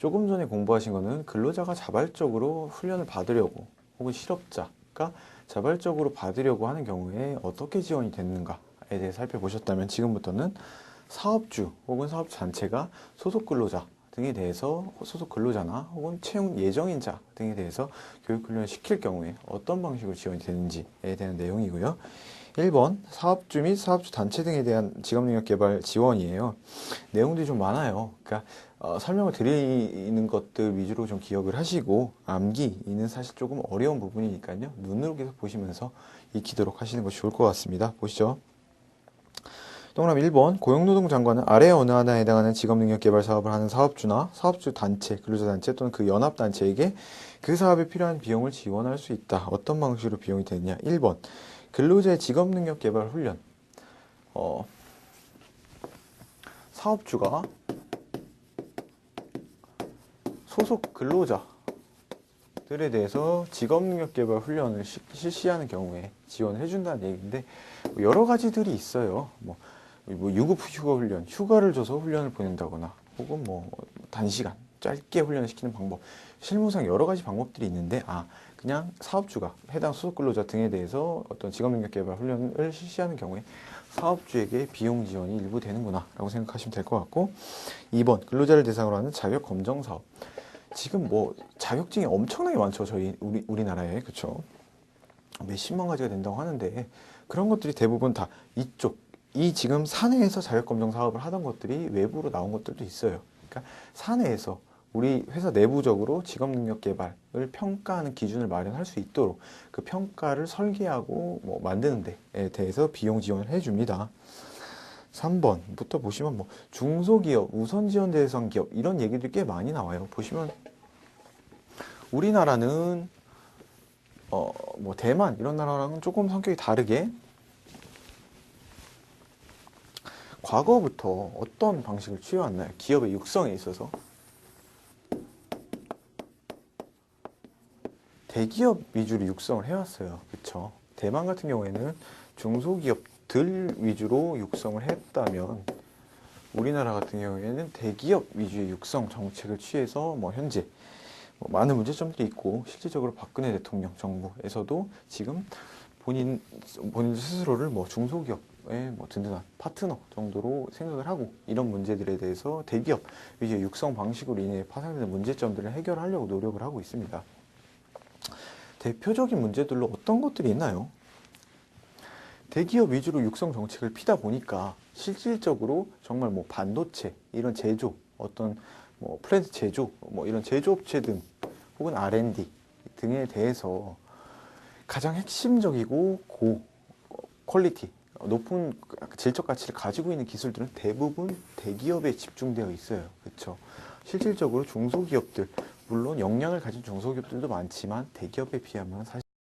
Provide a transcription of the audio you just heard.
조금 전에 공부하신 거는 근로자가 자발적으로 훈련을 받으려고 혹은 실업자가 자발적으로 받으려고 하는 경우에 어떻게 지원이 됐는가에 대해 살펴보셨다면 지금부터는 사업주 혹은 사업 단체가 소속 근로자 등에 대해서 소속 근로자나 혹은 채용 예정인 자 등에 대해서 교육 훈련을 시킬 경우에 어떤 방식으로 지원이 되는지에 대한 내용이고요. 1번 사업주 및 사업주 단체 등에 대한 직업 능력 개발 지원이에요. 내용들이 좀 많아요. 그러니까 어, 설명을 드리는 것들 위주로 좀 기억을 하시고 암기는 사실 조금 어려운 부분이니까요. 눈으로 계속 보시면서 익히도록 하시는 것이 좋을 것 같습니다. 보시죠. 동그라미 1번 고용노동 장관은 아래 어느 하나에 해당하는 직업능력 개발 사업을 하는 사업주나 사업주 단체, 근로자 단체 또는 그 연합 단체에게 그 사업에 필요한 비용을 지원할 수 있다. 어떤 방식으로 비용이 되느냐? 1번 근로자의 직업능력 개발 훈련. 어, 사업주가 소속 근로자들에 대해서 직업능력 개발 훈련을 시- 실시하는 경우에 지원을 해준다는 얘기인데 뭐 여러 가지들이 있어요. 뭐, 뭐 유급 휴가 훈련, 휴가를 줘서 훈련을 보낸다거나 혹은 뭐 단시간 짧게 훈련을 시키는 방법, 실무상 여러 가지 방법들이 있는데 아 그냥 사업주가 해당 소속 근로자 등에 대해서 어떤 직업 능력 개발 훈련을 실시하는 경우에 사업주에게 비용 지원이 일부 되는구나 라고 생각하시면 될 것 같고 2번 근로자를 대상으로 하는 자격 검정 사업. 지금 뭐 자격증이 엄청나게 많죠 저희 우리 우리나라에. 그렇죠 몇십만 가지가 된다고 하는데 그런 것들이 대부분 다 이쪽 이 지금 사내에서 자격 검정 사업을 하던 것들이 외부로 나온 것들도 있어요 그러니까 사내에서 우리 회사 내부적으로 직업 능력 개발을 평가하는 기준을 마련할 수 있도록 그 평가를 설계하고 뭐 만드는 데에 대해서 비용 지원을 해줍니다. 3번부터 보시면 뭐 중소기업, 우선 지원 대상 기업 이런 얘기들이 꽤 많이 나와요. 보시면 우리나라는 어 뭐 대만 이런 나라랑은 조금 성격이 다르게 과거부터 어떤 방식을 취해왔나요? 기업의 육성에 있어서 대기업 위주로 육성을 해왔어요. 그렇죠? 대만 같은 경우에는 중소기업들 위주로 육성을 했다면 우리나라 같은 경우에는 대기업 위주의 육성 정책을 취해서 뭐 현재 뭐 많은 문제점들이 있고 실질적으로 박근혜 대통령 정부에서도 지금 본인 본인 스스로를 뭐 중소기업의 뭐 든든한 파트너 정도로 생각을 하고 이런 문제들에 대해서 대기업 위주의 육성 방식으로 인해 파생되는 문제점들을 해결하려고 노력을 하고 있습니다. 대표적인 문제들로 어떤 것들이 있나요? 대기업 위주로 육성 정책을 피다 보니까 실질적으로 정말 뭐 반도체 이런 제조 어떤 뭐 플랜트 제조 뭐 이런 제조업체 등 혹은 R&D 등에 대해서 가장 핵심적이고 고 퀄리티 높은 질적 가치를 가지고 있는 기술들은 대부분 대기업에 집중되어 있어요. 그렇죠? 실질적으로 중소기업들 물론 역량을 가진 중소기업들도 많지만 대기업에 비하면 사실